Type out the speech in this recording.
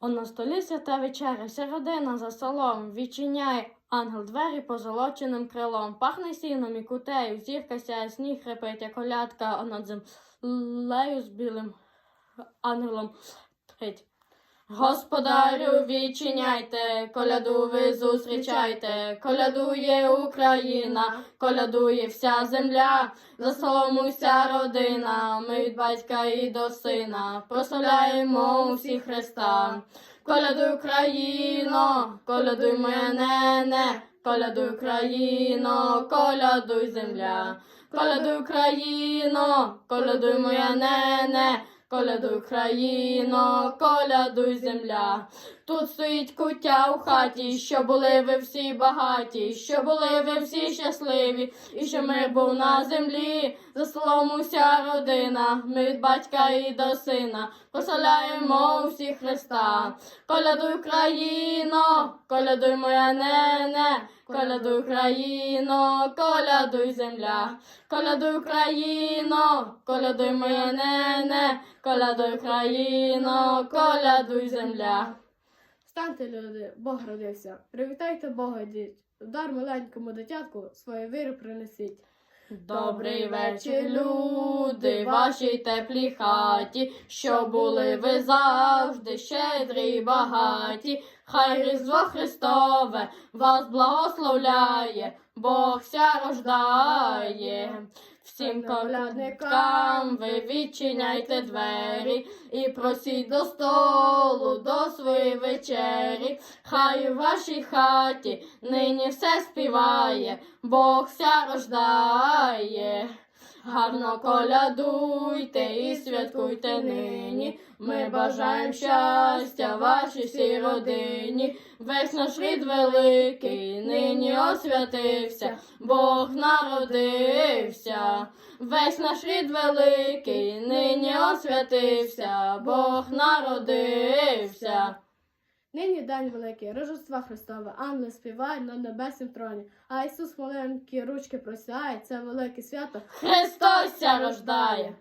О на столі свята вечеря, вся родина за столом, відчиняє ангел двері позолоченим крилом, пахне сіном і кутею, зірка сяє, сніг хрипить, як колядка, над землею з білим ангелом. Господарю, відчиняйте, коляду ви зустрічайте, колядує Україна, колядує вся земля, за столом уся родина, ми від батька і до сина, прославляємо усі Христа. Колядуй Україно, колядуй моя нене, колядуй Україно, колядуй земля, колядуй Україно, колядуй моя нене, колядуй Україно, колядуй земля. Тут стоїть куття у хаті, що були ви всі багаті, що були ви всі щасливі, і що ми був на землі, за столом уся родина, ми від батька і до сина, прославляємо усі Христа. Колядуй Україно, колядуй моя нене, колядуй Україно, колядуй земля, колядуй Україно, колядуй моє нене, колядуй Україно, колядуй земля. Станьте, люди, Бог родився. Привітайте Бога, діть. удар маленькому дитятку своє віру принесіть. Добрий вечір, люди, вашій теплій хаті, що були ви завжди щедрі й багаті. Хай Різдво Христове вас благословляє, Бог ся рождає. Всім колядникам ви відчиняйте двері і просіть до столу до своєї вечері. Хай у вашій хаті нині все співає, Бог ся рождає. Гарно колядуйте і святкуйте нині. Ми бажаємо щастя вашій всій родині. Весь наш рід великий нині освятився, Бог народився. Весь наш рід великий нині освятився, Бог народився. Нині день великий, Рождества Христове, ангели співають на небеснім троні, а Ісус маленькі ручки просяє, це велике свято. Христос рождає.